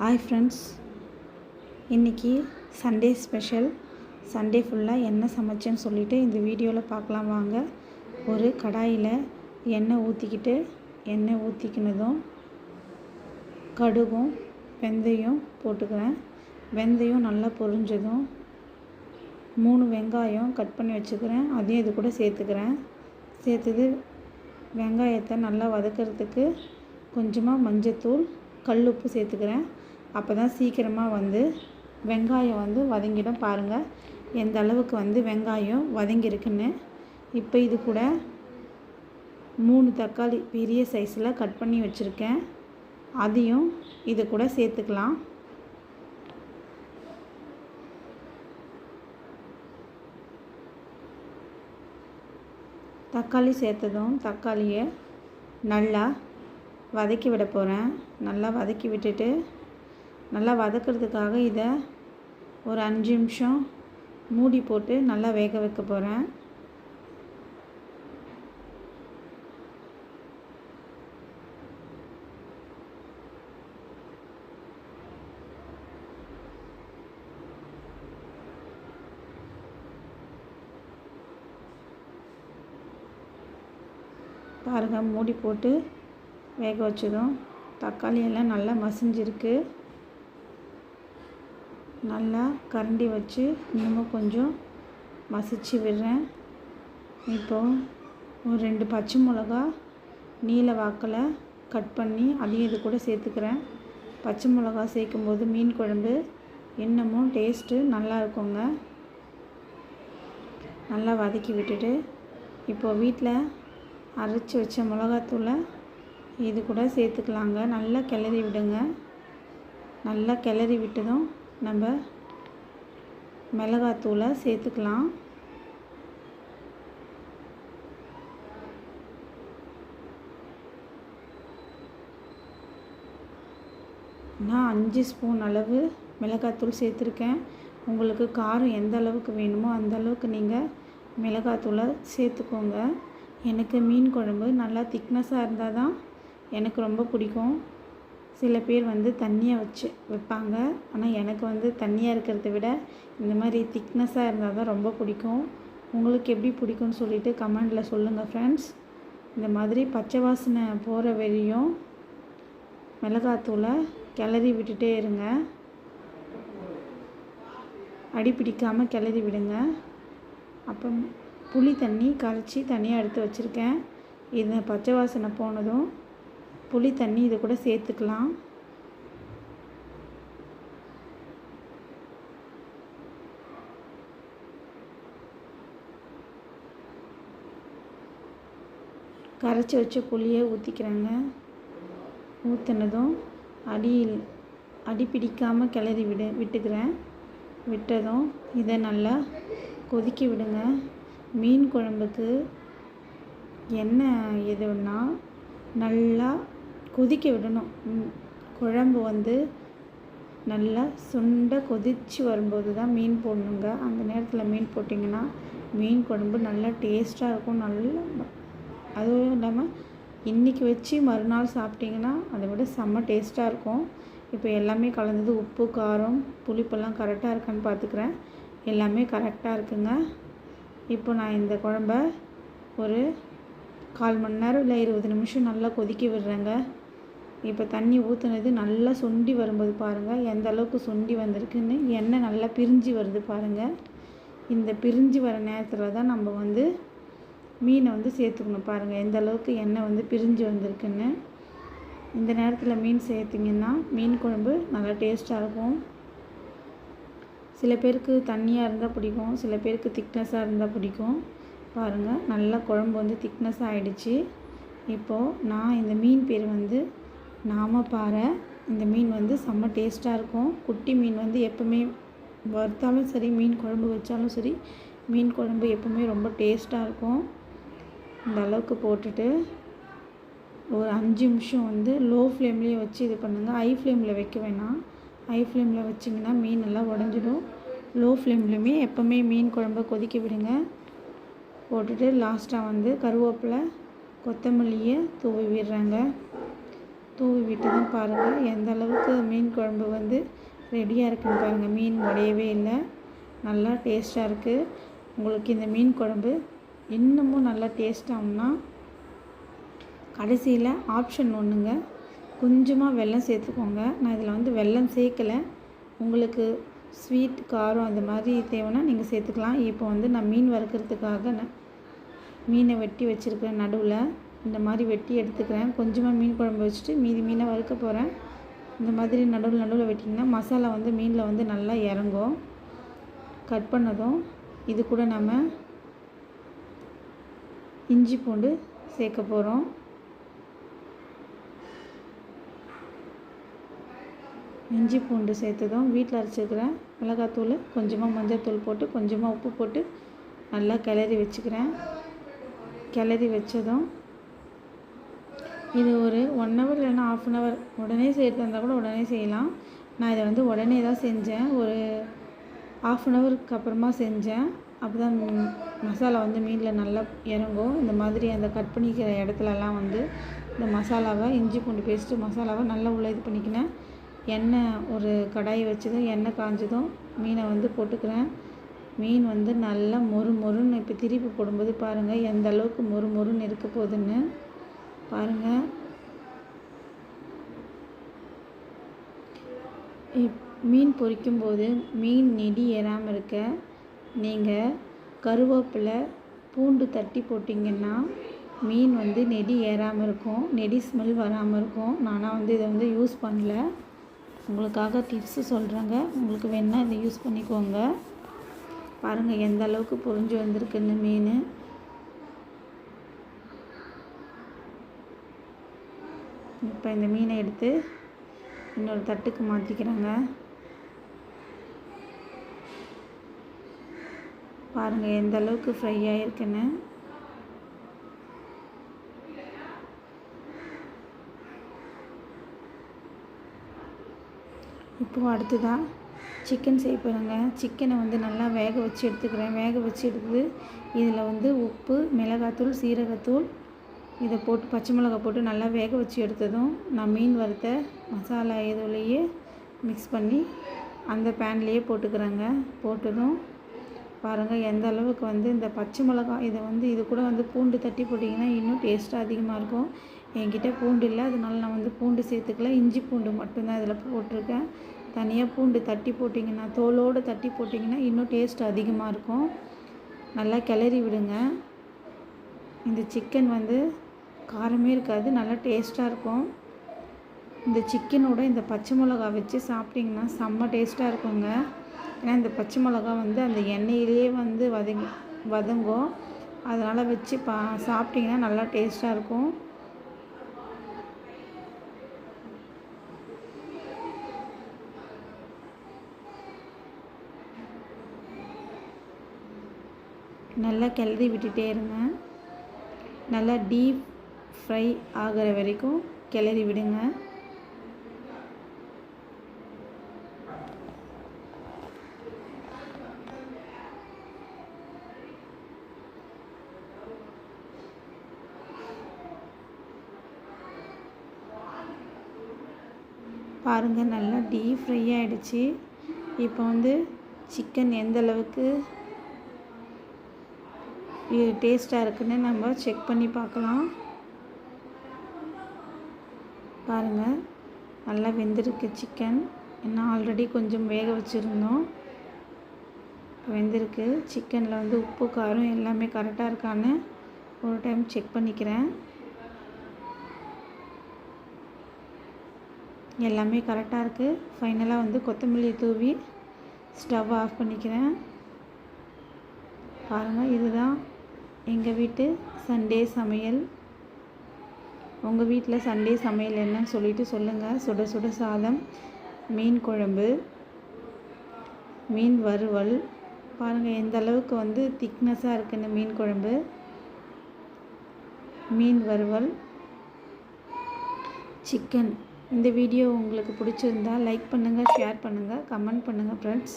Hi friends இன்றைக்கி Sunday special Sunday ஃபுல்லாக என்ன சமைச்சேன்னு சொல்லிவிட்டு இந்த வீடியோவில் பார்க்கலாம் வாங்க. ஒரு கடாயில் எண்ணெய் ஊற்றிக்கிட்டு எண்ணெய் ஊற்றிக்கினதும் கடுகும் வெந்தயம் போட்டுக்கிறேன். வெந்தயம் நல்லா பொரிஞ்சதும் மூணு வெங்காயம் கட் பண்ணி வச்சுக்கிறேன். அதையும் இது கூட சேர்த்துக்கிறேன். சேர்த்தது வெங்காயத்தை நல்லா வதக்கிறதுக்கு கொஞ்சமாக மஞ்சத்தூள் கல் உப்பு சேர்த்துக்கிறேன். அப்போ தான் சீக்கிரமாக வந்து வெங்காயம் வந்து வதங்கிடும் பாருங்கள் எந்த அளவுக்கு வந்து வெங்காயம் வதங்கியிருக்குன்னு. இப்போ இது கூட மூணு தக்காளி பெரிய சைஸில் கட் பண்ணி வச்சுருக்கேன். அதையும் இது கூட சேர்த்துக்கலாம். தக்காளி சேர்த்ததும் தக்காளியை நல்லா வதக்கி விட போகிறேன் நல்லா வதக்கி விட்டுட்டு நல்லா வதக்கிறதுக்காக இதை ஒரு அஞ்சு நிமிஷம் மூடி போட்டு நல்லா வேக வைக்க போகிறேன். பாருங்கள் மூடி போட்டு வேக வச்சதும் தக்காளி எல்லாம் நல்லா மசிஞ்சிருக்கு. நல்லா கரண்டி வச்சு இன்னமும் கொஞ்சம் மசிச்சு விடுறேன். இப்போது ஒரு ரெண்டு பச்சை மிளகா நீல வாக்கில் கட் பண்ணி அதையும் இது கூட சேர்த்துக்கிறேன். பச்சை மிளகா சேர்க்கும்போது மீன் குழம்பு இன்னமும் டேஸ்ட்டு நல்லா இருக்குங்க. நல்லா வதக்கி விட்டுட்டு இப்போது வீட்டில் அரைச்சி வச்ச மிளகாத்தூளை இது கூட சேர்த்துக்கலாங்க. நல்லா கிளறி விடுங்க. நல்லா கிளறி விட்டதும் நம்ம மிளகாத்தூளை சேர்த்துக்கலாம். நான் அஞ்சு ஸ்பூன் அளவு மிளகாத்தூள் சேர்த்துருக்கேன். உங்களுக்கு காரம் எந்த அளவுக்கு வேணுமோ அந்த அளவுக்கு நீங்கள் மிளகாத்தூளை சேர்த்துக்கோங்க. எனக்கு மீன் குழம்பு நல்லா திக்னஸாக இருந்தால் தான் எனக்கு ரொம்ப பிடிக்கும். சில பேர் வந்து தண்ணியாக வச்சு வைப்பாங்க. ஆனால் எனக்கு வந்து தண்ணியாக இருக்கிறத விட இந்த மாதிரி திக்னஸாக இருந்தால் தான் ரொம்ப பிடிக்கும். உங்களுக்கு எப்படி பிடிக்கும்னு சொல்லிவிட்டு கமெண்டில் சொல்லுங்கள் ஃப்ரெண்ட்ஸ் இந்த மாதிரி பச்சை வாசனை போகிற வரையும் மிளகாத்தூளை கிளறி விட்டுட்டே இருங்க. அடி பிடிக்காமல் கிளறி விடுங்க. அப்போ புளி தண்ணி கரைச்சி தனியாக எடுத்து வச்சுருக்கேன். இது பச்சை வாசனை போனதும் புளி தண்ணி இது கூட சேர்த்துக்கலாம். கரைச்சி வச்ச புளியை ஊற்றிக்கிறேங்க ஊற்றினதும் அடியில் அடி பிடிக்காமல் கிளறி விடு விட்டுக்கிறேன். விட்டதும் இதை நல்லா கொதிக்க விடுங்க. மீன் குழம்புக்கு என்ன எதுன்னா நல்லா கொதிக்க விடணும். குழம்பு வந்து நல்லா சுண்ட கொதித்து வரும்போது தான் மீன் போடணுங்க. அந்த நேரத்தில் மீன் போட்டிங்கன்னா மீன் குழம்பு நல்லா டேஸ்ட்டாக இருக்கும். நல்லா அதுவும் இல்லாமல் இன்றைக்கி வச்சு மறுநாள் சாப்பிட்டிங்கன்னா அதை விட செம்ம டேஸ்ட்டாக இருக்கும். இப்போ எல்லாமே கலந்தது உப்பு காரம் புளிப்பெல்லாம் கரெக்டாக இருக்கான்னு பார்த்துக்கிறேன் எல்லாமே கரெக்டாக இருக்குங்க. இப்போ நான் இந்த குழம்ப ஒரு கால் மணி நேரம் இல்லை இருபது நிமிஷம் நல்லா கொதிக்க விடுறேங்க. இப்போ தண்ணி ஊற்றுனது நல்லா சுண்டி வரும்போது பாருங்கள் எந்த அளவுக்கு சுண்டி வந்திருக்குன்னு எண்ணெய் நல்லா பிரிஞ்சு வருது பாருங்கள் இந்த பிரிஞ்சு வர நேரத்தில் தான் நம்ம வந்து மீனை வந்து சேர்த்துக்கணும் பாருங்கள் எந்த அளவுக்கு எண்ணெய் வந்து பிரிஞ்சு வந்திருக்குன்னு. இந்த நேரத்தில் மீன் சேர்த்திங்கன்னா மீன் குழம்பு நல்லா டேஸ்ட்டாக இருக்கும். சில பேருக்கு தண்ணியாக இருந்தால் பிடிக்கும் சில பேருக்கு திக்னஸாக இருந்தால் பிடிக்கும். பாருங்கள் நல்லா குழம்பு வந்து திக்னஸ் ஆகிடுச்சு இப்போது நான் இந்த மீன் பேர் வந்து நாம பாறை இந்த மீன் வந்து செம்ம டேஸ்ட்டாக இருக்கும். குட்டி மீன் வந்து எப்போவுமே வறுத்தாலும் சரி மீன் குழம்பு வச்சாலும் சரி மீன் குழம்பு எப்போவுமே ரொம்ப டேஸ்ட்டாக இருக்கும். இந்த அளவுக்கு போட்டுட்டு ஒரு அஞ்சு நிமிஷம் வந்து லோ ஃப்ளேம்லேயே வச்சு இது பண்ணுங்கள் ஹை ஃப்ளேமில் வைக்க வேணாம். ஹை ஃப்ளேமில் வச்சிங்கன்னா மீன் எல்லாம் உடஞ்சிடும். லோ ஃப்ளேம்லையுமே எப்போவுமே மீன் குழம்ப கொதிக்க விடுங்க. போட்டுட்டு லாஸ்ட்டாக வந்து கருவேப்பிலை கொத்தமல்லியை தூவி விடுறாங்க. தூவி விட்டு தான் பாருங்கள் எந்த அளவுக்கு மீன் குழம்பு வந்து ரெடியாக இருக்குன்னு பாருங்கள் மீன் உடையவே இல்லை. நல்லா டேஸ்ட்டாக இருக்குது உங்களுக்கு இந்த மீன் குழம்பு இன்னமும் நல்லா டேஸ்டாகும்னா கடைசியில் ஆப்ஷன் ஒன்றுங்க கொஞ்சமாக வெல்லம் சேர்த்துக்கோங்க. நான் இதில் வந்து வெல்லம் சேர்க்கலை. உங்களுக்கு ஸ்வீட் காரம் அந்த மாதிரி தேவைன்னா நீங்கள் சேர்த்துக்கலாம். இப்போ வந்து நான் மீன் வறுக்கிறதுக்காக நான் மீனை வெட்டி வச்சுருக்கிறேன் நடுவில். இந்த மாதிரி வெட்டி எடுத்துக்கிறேன். கொஞ்சமாக மீன் குழம்பு வச்சுட்டு மீதி மீனை வறுக்க போகிறேன் இந்த மாதிரி நடுவில் நடுவில் வெட்டிங்கன்னா மசாலா வந்து மீனில் வந்து நல்லா இறங்கும். கட் பண்ணதும் இது கூட நம்ம இஞ்சி பூண்டு சேர்க்க போகிறோம் இஞ்சி பூண்டு சேர்த்ததும் வீட்டில் அரைச்சிருக்கிற மிளகாத்தூள் கொஞ்சமாக மஞ்சள்தூள் போட்டு கொஞ்சமாக உப்பு போட்டு நல்லா கிளறி வச்சுக்கிறேன். கிளறி வச்சதும் இது ஒரு ஒன் ஹவர் இல்லைன்னா ஆஃப் அன் ஹவர் உடனே செய்கிறதா இருந்தால் கூட உடனே செய்யலாம். நான் இதை வந்து உடனே தான் செஞ்சேன். ஒரு ஆஃப் அன் ஹவருக்கு அப்புறமா செஞ்சேன். அப்போ தான் மசாலா வந்து மீனில் நல்லா இறங்கும். இந்த மாதிரி அந்த கட் பண்ணிக்கிற இடத்துலலாம் வந்து இந்த மசாலாவை இஞ்சி பூண்டு பேஸ்ட்டு மசாலாவை நல்லா உள்ளே இது பண்ணிக்கினேன். எண்ணெய் ஒரு கடாயை வச்சதும் எண்ணெய் காஞ்சதும் மீனை வந்து போட்டுக்கிறேன். மீன் வந்து நல்லா மொறு மொறுன்னு இப்போ திருப்பி போடும்போது பாருங்கள் எந்த அளவுக்கு மொறு மொறுன்னு இருக்க போகுதுன்னு. பாருங்கள் இப் மீன் பொரிக்கும்போது மீன் நெடி ஏறாமல் இருக்க நீங்கள் கருவேப்பிலை பூண்டு தட்டி போட்டிங்கன்னா மீன் வந்து நெடி ஏறாமல் இருக்கும் நெடி ஸ்மெல் வராமல் இருக்கும். நானாக வந்து இதை வந்து யூஸ் பண்ணல. உங்களுக்காக டிப்ஸு சொல்கிறேங்க உங்களுக்கு வேணால் இதை யூஸ் பண்ணிக்கோங்க. பாருங்கள் எந்த அளவுக்கு பொறிஞ்சு வந்திருக்குன்னு மீன். இப்போ இந்த மீனை எடுத்து இன்னொரு தட்டுக்கு மாற்றிக்கிறேங்க பாருங்கள் எந்த அளவுக்கு ஃப்ரை ஆகிருக்குன்னு இப்போது அடுத்ததாக சிக்கன் செய்ய போகிறேங்க சிக்கனை வந்து நல்லா வேக வச்சு எடுத்துக்கிறேன். வேக வச்சு எடுத்து இதில் வந்து உப்பு மிளகாத்தூள் சீரகத்தூள் இதை போட்டு பச்சை மிளகாய் போட்டு நல்லா வேக வச்சு எடுத்ததும் நான் மீன் வறுத்த மசாலா இதுலேயே மிக்ஸ் பண்ணி அந்த பேன்லேயே போட்டுக்கிறேங்க. போட்டதும் பாருங்கள் எந்த அளவுக்கு வந்து இந்த பச்சை மிளகாய் இதை வந்து இது கூட வந்து பூண்டு தட்டி போட்டிங்கன்னா இன்னும் டேஸ்ட்டாக அதிகமாக இருக்கும். என்கிட்ட பூண்டு இல்லை அதனால நான் வந்து பூண்டு சேர்த்துக்கல. இஞ்சி பூண்டு மட்டும்தான் இதில் போட்டிருக்கேன். தனியாக பூண்டு தட்டி போட்டிங்கன்னா தோலோடு தட்டி போட்டிங்கன்னா இன்னும் டேஸ்ட் அதிகமாக இருக்கும். நல்லா கிளறி விடுங்க. இந்த சிக்கன் வந்து காரமே இருக்காது நல்லா டேஸ்ட்டாக இருக்கும். இந்த சிக்கனோட இந்த பச்சை மிளகா வச்சு சாப்பிட்டிங்கன்னா செம்ம டேஸ்ட்டாக இருக்குங்க. ஏன்னா இந்த பச்சை மிளகா வந்து அந்த எண்ணெயிலேயே வந்து வதங்கி வதங்கும். அதனால் வச்சு பா சாப்பிட்டிங்கன்னா நல்லா டேஸ்ட்டாக இருக்கும். நல்லா கிளறி விட்டுட்டே இருங்க. நல்லா டீப் ஃப்ரை ஆகிற வரைக்கும் கிளறி விடுங்க. பாருங்கள் நல்லா டீப் ஃப்ரை ஆகிடுச்சு இப்போ வந்து சிக்கன் எந்த அளவுக்கு டேஸ்ட்டாக இருக்குன்னு நம்ம செக் பண்ணி பார்க்கலாம். பாருங்கள் நல்லா வெந்திருக்கு சிக்கன் ஏன்னா ஆல்ரெடி கொஞ்சம் வேக வச்சுருந்தோம். வெந்திருக்கு. சிக்கனில் வந்து உப்பு காரம் எல்லாமே கரெக்டாக இருக்கான்னு ஒரு டைம் செக் பண்ணிக்கிறேன். எல்லாமே கரெக்டாக இருக்குது ஃபைனலாக வந்து கொத்தமல்லி தூவி ஸ்டவ் ஆஃப் பண்ணிக்கிறேன். பாருங்கள் இதுதான் எங்கள் வீட்டு சண்டே சமையல். உங்கள் வீட்டில் சண்டே சமையல் என்னன்னு சொல்லிட்டு சொல்லுங்கள் சுட சுட சாதம் மீன் குழம்பு மீன் வறுவல். பாருங்கள் எந்த அளவுக்கு வந்து திக்னஸாக இருக்குன்னு மீன் குழம்பு. மீன் வறுவல். சிக்கன் இந்த வீடியோ உங்களுக்கு பிடிச்சிருந்தா லைக் பண்ணுங்கள் ஷேர் பண்ணுங்கள் கமெண்ட் பண்ணுங்கள் ஃப்ரெண்ட்ஸ்